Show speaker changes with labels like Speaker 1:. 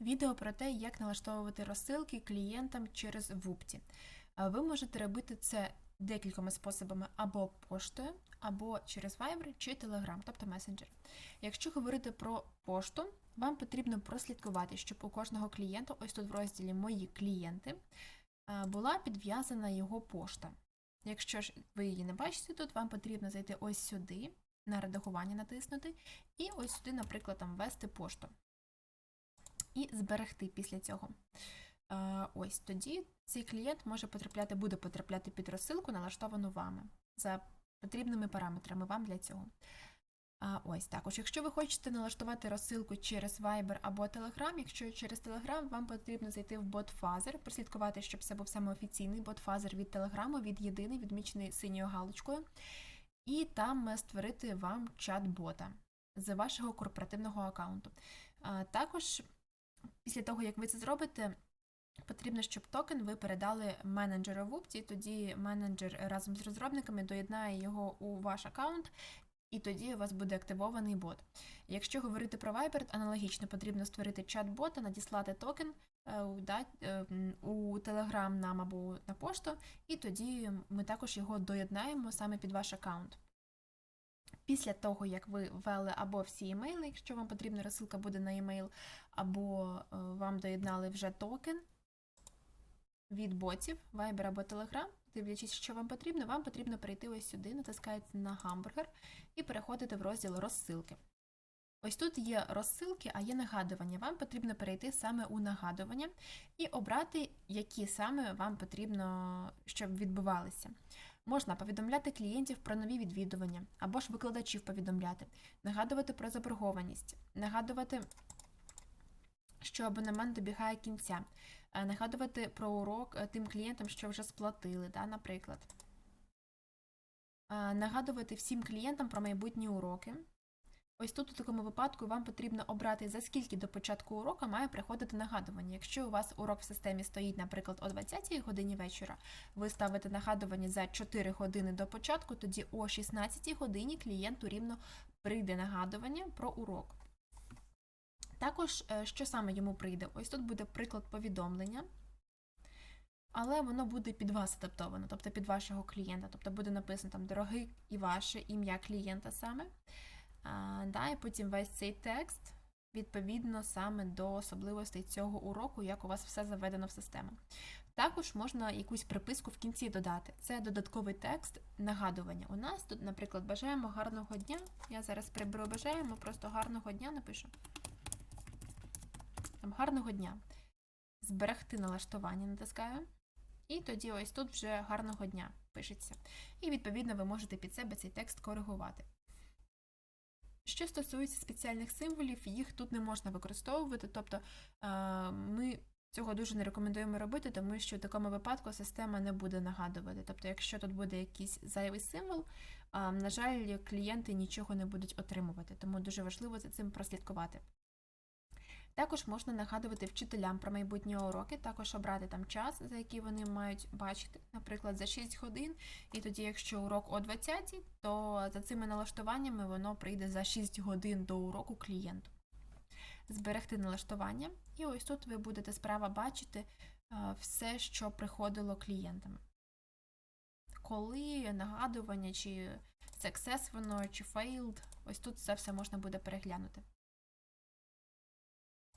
Speaker 1: Відео про те, як налаштовувати розсилки клієнтам через Вупті. Ви можете робити це декількома способами або поштою, або через Viber чи Telegram, тобто месенджер. Якщо говорити про пошту, вам потрібно прослідкувати, щоб у кожного клієнта, ось тут в розділі Мої клієнти, була підв'язана його пошта. Якщо ж ви її не бачите тут, вам потрібно зайти ось сюди, на редагування натиснути, і ось сюди, наприклад, там ввести пошту і зберегти після цього. Е, Ось тоді цей клієнт може потрапляти, буде потрапляти під розсилку, налаштовану вами за потрібними параметрами вам для цього. А, ось також, якщо ви хочете налаштувати розсилку через Viber або Telegram, якщо через Telegram, вам потрібно зайти в бот-фазер, прослідкувати, щоб це був саме офіційний бот-фазер від Telegram, від єдиний, відмічений синьою галочкою, і там е, створити вам чат-бота з вашого корпоративного аккаунту. Також Після того, як ви це зробите, потрібно, щоб токен ви передали менеджеру в Упті, тоді менеджер разом з розробниками доєднає його у ваш аккаунт, і тоді у вас буде активований бот. Якщо говорити про Viber, аналогічно потрібно створити чат-бота, надіслати токен е, е, у Telegram нам або на пошту, і тоді ми також його доєднаємо саме під ваш аккаунт. Після того, як ви ввели або всі емейли, якщо вам потрібна розсилка буде на емейл, або е, вам доєднали вже токен від ботів, Viber або Telegram, дивлячись, що вам потрібно, вам потрібно перейти ось сюди, натискаєте на гамбургер і переходите в розділ розсилки. Ось тут є розсилки, а є нагадування. Вам потрібно перейти саме у нагадування і обрати, які саме вам потрібно, щоб відбувалися. Можна повідомляти клієнтів про нові відвідування, або ж викладачів повідомляти, нагадувати про заборгованість, нагадувати, що абонемент добігає кінця, е, нагадувати про урок е, тим клієнтам, що вже сплатили, да, наприклад. Е, Нагадувати всім клієнтам про майбутні уроки. Ось тут у такому випадку вам потрібно обрати, за скільки до початку уроку має приходити нагадування. Якщо у вас урок в системі стоїть, наприклад, о 20 годині вечора, ви ставите нагадування за 4 години до початку, тоді о 16 годині клієнту рівно прийде нагадування про урок. Також, е, що саме йому прийде? Ось тут буде приклад повідомлення, але воно буде під вас адаптовано, тобто під вашого клієнта. Тобто буде написано там дорогий і ваше ім'я клієнта саме. Да, і потім весь цей текст відповідно саме до особливостей цього уроку, як у вас все заведено в систему. Також можна якусь приписку в кінці додати. Це додатковий текст нагадування. У нас тут, наприклад, бажаємо гарного дня. Я зараз приберу бажаємо, просто гарного дня напишу. Там, гарного дня. Зберегти налаштування натискаю. І тоді ось тут вже гарного дня пишеться. І відповідно ви можете під себе цей текст коригувати. Що стосується спеціальних символів, їх тут не можна використовувати, тобто е, ми цього дуже не рекомендуємо робити, тому що в такому випадку система не буде нагадувати. Тобто, якщо тут буде якийсь зайвий символ, е, на жаль, клієнти нічого не будуть отримувати, тому дуже важливо за цим прослідкувати. Також можна нагадувати вчителям про майбутні уроки, також обрати там час, за який вони мають бачити, наприклад, за 6 годин. І тоді, якщо урок о 20, то за цими налаштуваннями воно прийде за 6 годин до уроку клієнту. Зберегти налаштування, і ось тут ви будете справа бачити е, все, що приходило клієнтам. Коли нагадування, чи success воно, чи failed, ось тут це все можна буде переглянути.